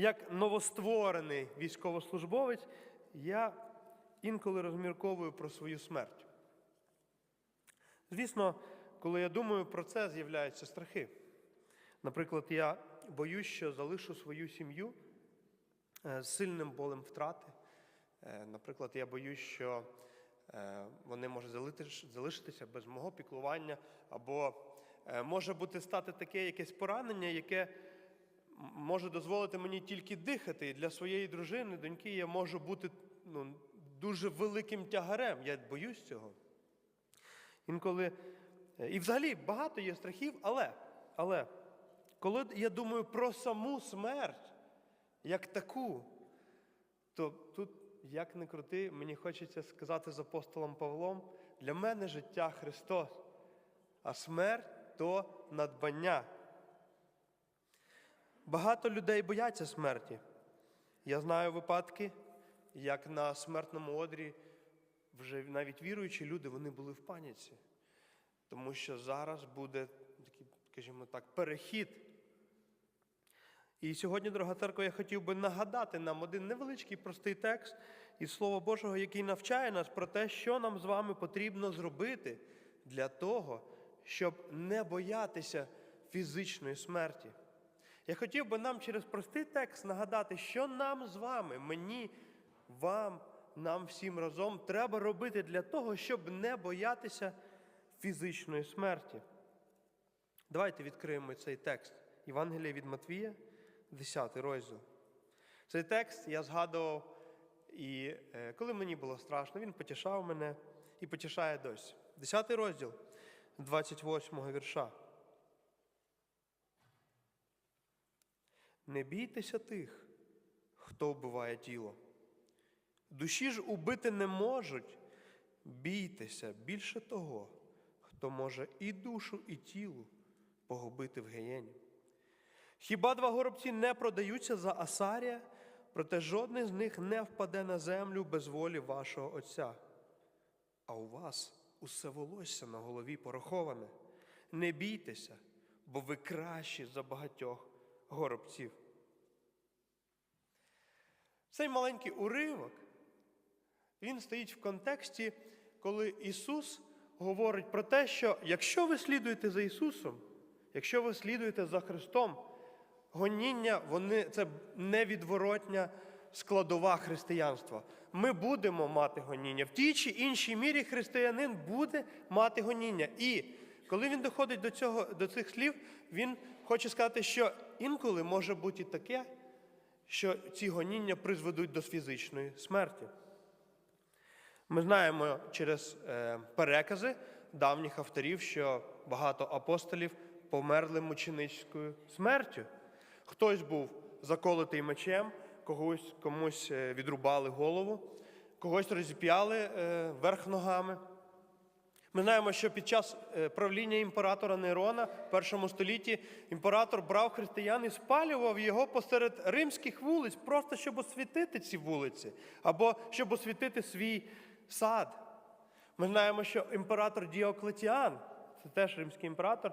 Як новостворений військовослужбовець, я інколи розмірковую про свою смерть. Звісно, коли я думаю про це, з'являються страхи. Наприклад, я боюсь, що залишу свою сім'ю е, з сильним болем втрати. Е, Наприклад, я боюсь, що е, вони можуть залишитися без мого піклування, або може бути стати таке якесь поранення, яке може дозволити мені тільки дихати. І для своєї дружини, доньки, я можу бути ну, дуже великим тягарем. Я боюсь цього. Інколи. е, І взагалі багато є страхів, але, але коли я думаю про саму смерть як таку, то тут, як не крути, мені хочеться сказати з апостолом Павлом, для мене життя Христос, а смерть то надбання. Багато людей бояться смерті. Я знаю випадки, як на смертному одрі вже навіть віруючі люди вони були в паніці. Тому що зараз буде такий, скажімо так, перехід. І сьогодні, дорога церква, я хотів би нагадати нам один невеличкий простий текст із Слова Божого, який навчає нас про те, що нам з вами потрібно зробити для того, щоб не боятися фізичної смерті. Я хотів би нам через простий текст нагадати, що нам з вами, мені, вам, нам всім разом треба робити для того, щоб не боятися фізичної смерті. Давайте відкриємо цей текст. Євангелія від Матвія, 10 розділ. Цей текст я згадував, і е, коли мені було страшно, він потішав мене і потішає досі. 10 розділ 28 вірша. Не бійтеся тих, хто вбиває тіло. Душі ж убити не можуть. Бійтеся більше того, хто може і душу, і тіло погубити в геєні. Хіба два горобці не продаються за асарія, проте жодний з них не впаде на землю без волі вашого Отця. А у вас усе волосся на голові пораховане. Не бійтеся, бо ви кращі за багатьох горобців. Цей маленький уривок, він стоїть в контексті, коли Ісус говорить про те, що якщо ви слідуєте за Ісусом, якщо ви слідуєте за Христом, гоніння вони, це невідворотня складова християнства. Ми будемо мати гоніння. В тій чи іншій мірі християнин буде мати гоніння. І коли він доходить до, цього, до цих слів, він хоче сказати, що інколи може бути таке, що ці гоніння призведуть до фізичної смерті. Ми знаємо через е, перекази давніх авторів, що багато апостолів померли мученицькою смертю. Хтось був заколотий мечем, когось комусь е, відрубали голову, когось розіп'яли е, верх ногами. Ми знаємо, що під час е, правління імператора Нерона в першому столітті імператор брав християн і спалював його посеред римських вулиць, просто щоб освітити ці вулиці, або щоб освітити свій сад. Ми знаємо, що імператор Діоклетіан, це теж римський імператор,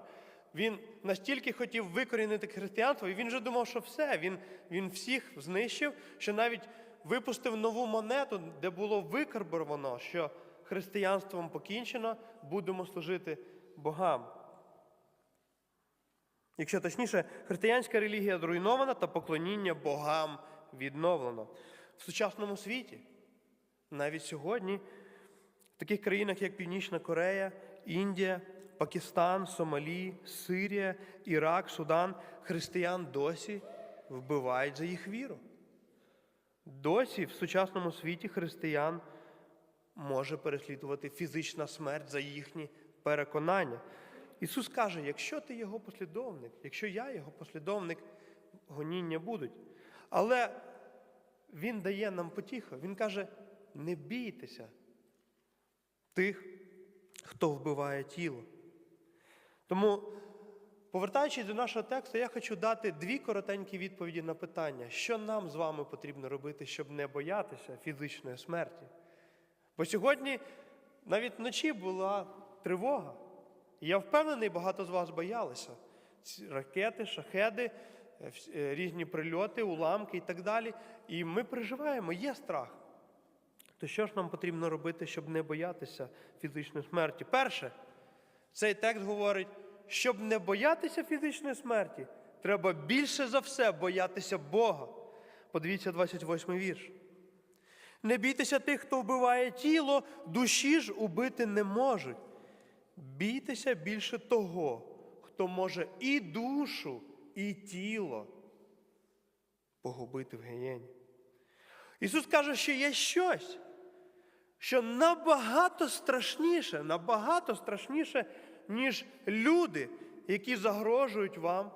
він настільки хотів викорінити християнство, і він вже думав, що все, він, він всіх знищив, що навіть випустив нову монету, де було викарбовано, що християнством покінчено, будемо служити богам. Якщо точніше, християнська релігія зруйнована та поклоніння богам відновлено. В сучасному світі, навіть сьогодні, в таких країнах, як Північна Корея, Індія, Пакистан, Сомалі, Сирія, Ірак, Судан, християн досі вбивають за їх віру. Досі в сучасному світі християн може переслідувати фізична смерть за їхні переконання. Ісус каже: якщо ти його послідовник, якщо я його послідовник, гоніння будуть. Але Він дає нам потіху. Він каже: не бійтеся тих, хто вбиває тіло. Тому, повертаючись до нашого тексту, я хочу дати дві коротенькі відповіді на питання, що нам з вами потрібно робити, щоб не боятися фізичної смерті. Бо сьогодні навіть вночі була тривога. І я впевнений, багато з вас боялися. Ракети, шахеди е, е, різні прильоти, уламки і так далі. І ми переживаємо, є страх. То що ж нам потрібно робити, щоб не боятися фізичної смерті? Перше, цей текст говорить, щоб не боятися фізичної смерті, треба більше за все боятися Бога. Подивіться 28 вірш. Не бійтеся тих, хто вбиває тіло, душі ж убити не можуть. Бійтеся більше того, хто може і душу, і тіло погубити в гієні. Ісус каже, що є щось, що набагато страшніше, набагато страшніше, ніж люди, які загрожують вам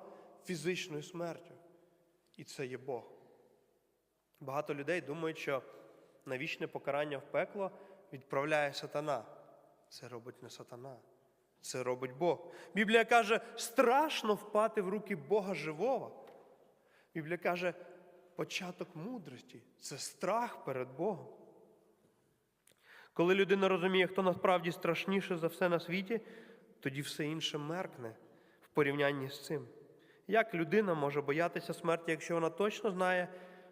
фізичною смертю. І це є Бог. Багато людей думають, що на вічне покарання в пекло відправляє сатана. Це робить не сатана, це робить Бог. Біблія каже, страшно впати в руки Бога живого. Біблія каже, початок мудрості це страх перед Богом. Коли людина розуміє, хто насправді страшніше за все на світі, тоді все інше меркне в порівнянні з цим. Як людина може боятися смерті, якщо вона точно знає,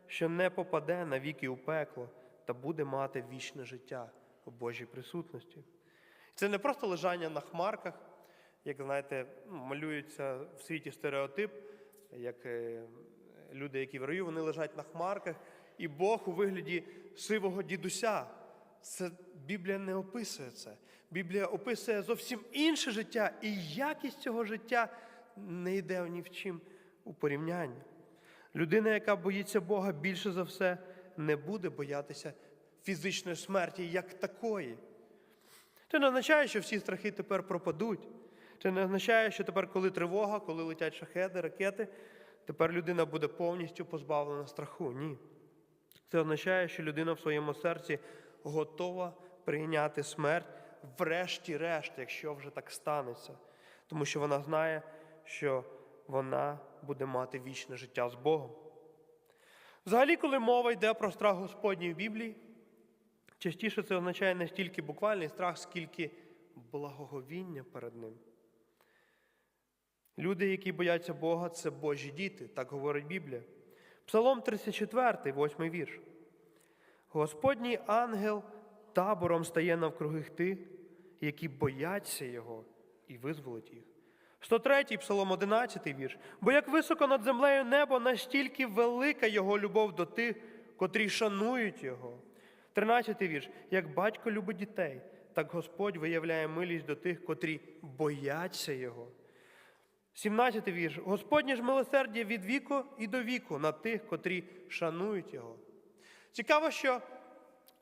що не попаде навіки у пекло та буде мати вічне життя у Божій присутності? Це не просто лежання на хмарках, як знаєте, ну, малюється в світі стереотип, як е, люди, які в раю, вони лежать на хмарках, і Бог у вигляді сивого дідуся. Це Біблія не описує це. Біблія описує зовсім інше життя, і якість цього життя не йде ні в чим у порівнянні. Людина, яка боїться Бога більше за все, не буде боятися фізичної смерті як такої. Це не означає, що всі страхи тепер пропадуть. Це не означає, що тепер, коли тривога, коли летять шахеди, ракети, тепер людина буде повністю позбавлена страху. Ні. Це означає, що людина в своєму серці готова прийняти смерть, врешті-решт, якщо вже так станеться. Тому що вона знає, що вона буде мати вічне життя з Богом. Взагалі, коли мова йде про страх Господній в Біблії, частіше це означає не стільки буквальний страх, скільки благоговіння перед Ним. Люди, які бояться Бога, це Божі діти, так говорить Біблія. Псалом 34, 8 вірш. Господній ангел табором стає навкруги тих, які бояться Його і визволить їх. 103 Псалом 11 вірш. Бо як високо над землею небо, настільки велика Його любов до тих, котрі шанують Його. 13 вірш. Як батько любить дітей, так Господь виявляє милість до тих, котрі бояться Його. 17 вірш. Господнє ж милосердя від віку і до віку на тих, котрі шанують Його. Цікаво, що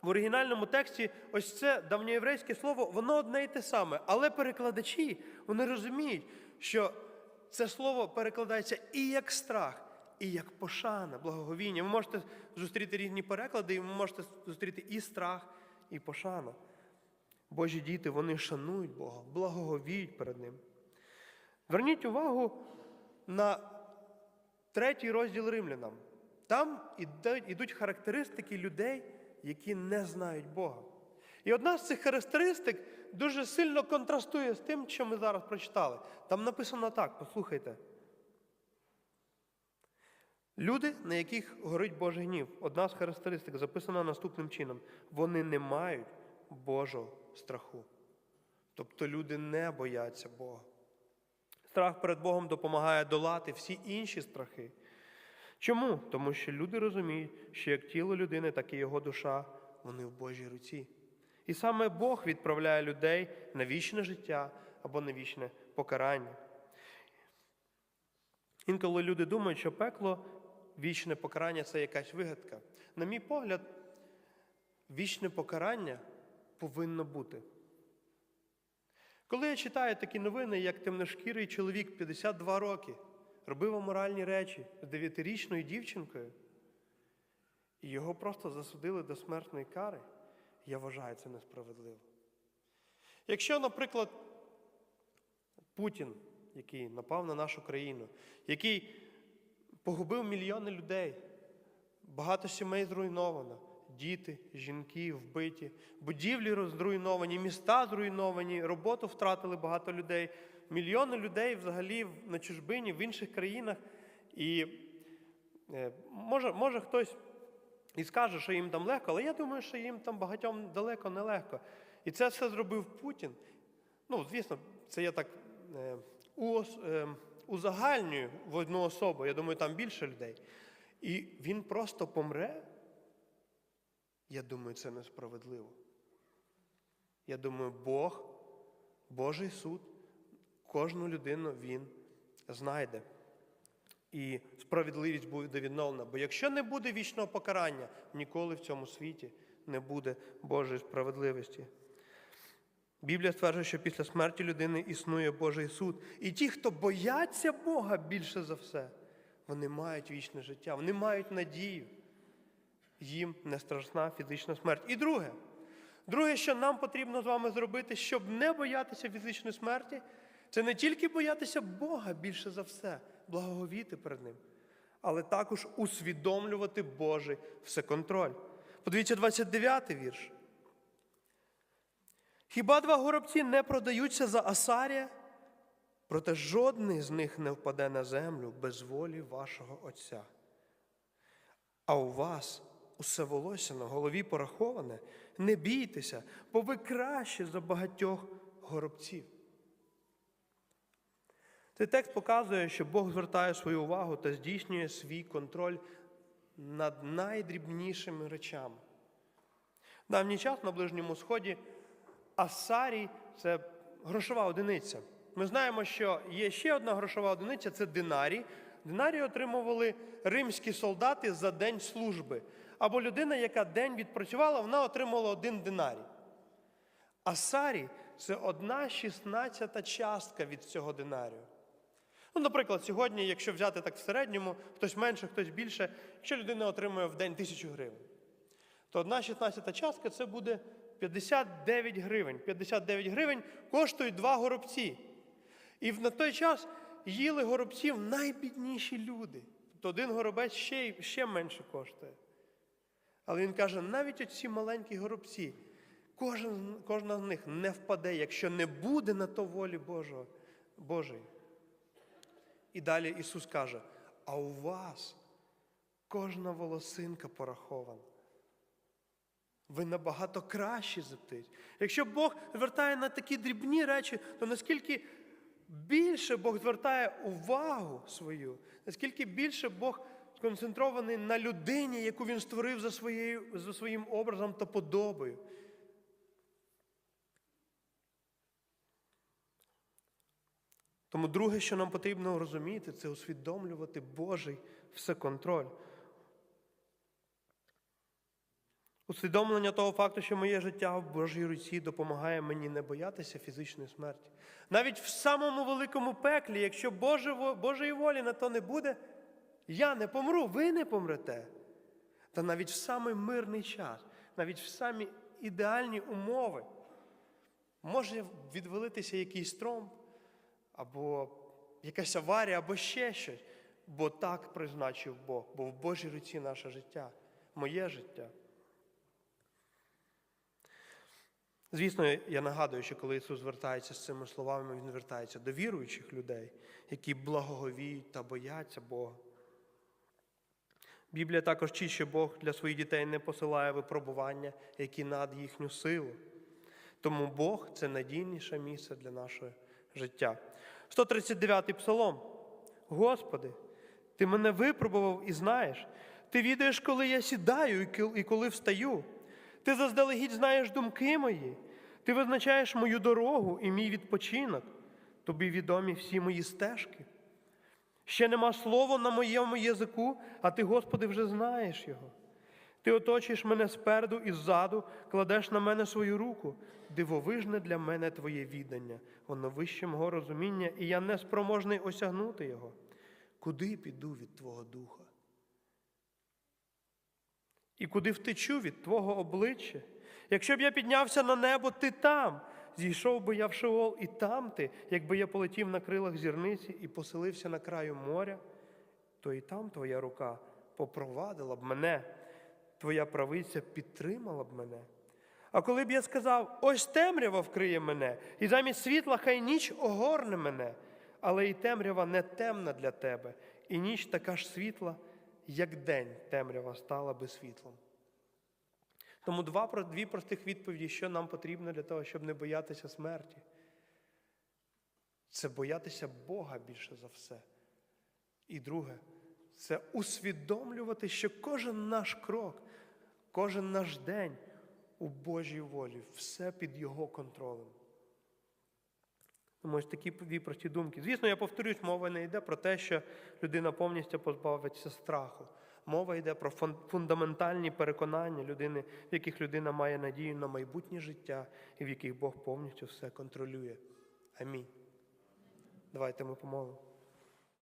в оригінальному тексті ось це давньоєврейське слово, воно одне і те саме. Але перекладачі вони розуміють, що це слово перекладається і як страх, і як пошана, благоговіння. Ви можете зустріти різні переклади, і ви можете зустріти і страх, і пошана. Божі діти, вони шанують Бога, благоговіють перед Ним. Зверніть увагу на третій розділ римлянам. Там ідуть характеристики людей, які не знають Бога. І одна з цих характеристик дуже сильно контрастує з тим, що ми зараз прочитали. Там написано так: послухайте. Люди, на яких горить Божий гнів, одна з характеристик записана наступним чином: вони не мають Божого страху. Тобто люди не бояться Бога. Страх перед Богом допомагає долати всі інші страхи. Чому? Тому що люди розуміють, що як тіло людини, так і його душа, вони в Божій руці. І саме Бог відправляє людей на вічне життя або на вічне покарання. Інколи люди думають, що пекло, вічне покарання це якась вигадка. На мій погляд, вічне покарання повинно бути. Коли я читаю такі новини, як темношкірий чоловік 52 роки робив аморальні речі з 9-річною дівчинкою, і його просто засудили до смертної кари, я вважаю це несправедливо. Якщо, наприклад, Путін, який напав на нашу країну, який погубив мільйони людей, багато сімей зруйновано, діти, жінки вбиті, будівлі зруйновані, міста зруйновані, роботу втратили багато людей, мільйони людей взагалі на чужбині в інших країнах. І е, може, може хтось і скаже, що їм там легко, але я думаю, що їм там багатьом далеко не легко. І це все зробив Путін. Ну, звісно, це я так е, е, узагальнюю в одну особу. Я думаю, там більше людей. І він просто помре. Я думаю, це несправедливо. Я думаю, Бог, Божий суд, кожну людину Він знайде. І справедливість буде відновлена. Бо якщо не буде вічного покарання, ніколи в цьому світі не буде Божої справедливості. Біблія стверджує, що після смерті людини існує Божий суд. І ті, хто бояться Бога більше за все, вони мають вічне життя, вони мають надію. Їм не страшна фізична смерть. І друге, друге, що нам потрібно з вами зробити, щоб не боятися фізичної смерті, це не тільки боятися Бога більше за все, благоговіти перед Ним, але також усвідомлювати Божий всеконтроль. Подивіться 29 вірш. Хіба два горобці не продаються за асарія? Проте жодний з них не впаде на землю без волі вашого Отця. А у вас усе волосся на голові пораховане, не бійтеся, бо ви краще за багатьох горобців. Цей текст показує, що Бог звертає свою увагу та здійснює свій контроль над найдрібнішими речами. В давній час на Ближньому Сході Асарій це грошова одиниця. Ми знаємо, що є ще одна грошова одиниця це динарій. Динарій отримували римські солдати за день служби. Або людина, яка день відпрацювала, вона отримала один динарій. Асарій це одна шістнадцята частка від цього динарію. Ну, наприклад, сьогодні, якщо взяти так в середньому, хтось менше, хтось більше, якщо людина отримує в день тисячу гривень, то одна шістнадцята частка це буде 59 гривень. 59 гривень коштують два горобці. І на той час їли горобців найбідніші люди. Тобто один горобець ще, ще менше коштує. Але він каже, навіть оці маленькі горобці, кожен, кожна з них не впаде, якщо не буде на то волі Божого, Божої. І далі Ісус каже: а у вас кожна волосинка порахована. Ви набагато кращі за птиць. Якщо Бог звертає на такі дрібні речі, то наскільки більше Бог звертає увагу свою, наскільки більше Бог сконцентрований на людині, яку він створив за, своєю, за своїм образом та подобою. Тому друге, що нам потрібно розуміти, це усвідомлювати Божий всеконтроль. Усвідомлення того факту, що моє життя в Божій руці допомагає мені не боятися фізичної смерті. Навіть в самому великому пеклі, якщо Божої волі на то не буде, я не помру, ви не помрете. Та навіть в самий мирний час, навіть в самі ідеальні умови може відвалитися якийсь тромб, або якась аварія, або ще щось. Бо так призначив Бог, бо в Божій руці наше життя, моє життя. Звісно, я нагадую, що коли Ісус звертається з цими словами, Він звертається до віруючих людей, які благоговіють та бояться Бога. Біблія також вчить, що Бог для своїх дітей не посилає випробування, які над їхню силу. Тому Бог це надійніше місце для нашого життя. 139-й псалом. Господи, Ти мене випробував і знаєш. Ти відаєш, коли я сідаю і коли встаю. Ти заздалегідь знаєш думки мої. Ти визначаєш мою дорогу і мій відпочинок. Тобі відомі всі мої стежки. Ще нема слова на моєму язику, а ти, Господи, вже знаєш його. Ти оточуєш мене спереду і ззаду, кладеш на мене свою руку. Дивовижне для мене твоє віддання, воно вище мого розуміння, і я не спроможний осягнути його. Куди піду від Твого духа? І куди втечу від Твого обличчя? Якщо б я піднявся на небо, ти там. Зійшов би я в Шеол, і там ти, якби я полетів на крилах зірниці і поселився на краю моря, то і там твоя рука попровадила б мене, твоя правиця підтримала б мене. А коли б я сказав, ось темрява вкриє мене, і замість світла хай ніч огорне мене, але і темрява не темна для тебе, і ніч така ж світла, як день темрява стала би світлом. Тому два, дві простих відповіді, що нам потрібно для того, щоб не боятися смерті. Це боятися Бога більше за все. І друге, це усвідомлювати, що кожен наш крок, кожен наш день у Божій волі, все під Його контролем. Тому ось такі дві прості думки. Звісно, я повторюсь, мова не йде про те, що людина повністю позбавиться страху. Мова йде про фундаментальні переконання людини, в яких людина має надію на майбутнє життя і в яких Бог повністю все контролює. Амінь. Давайте ми помолимо.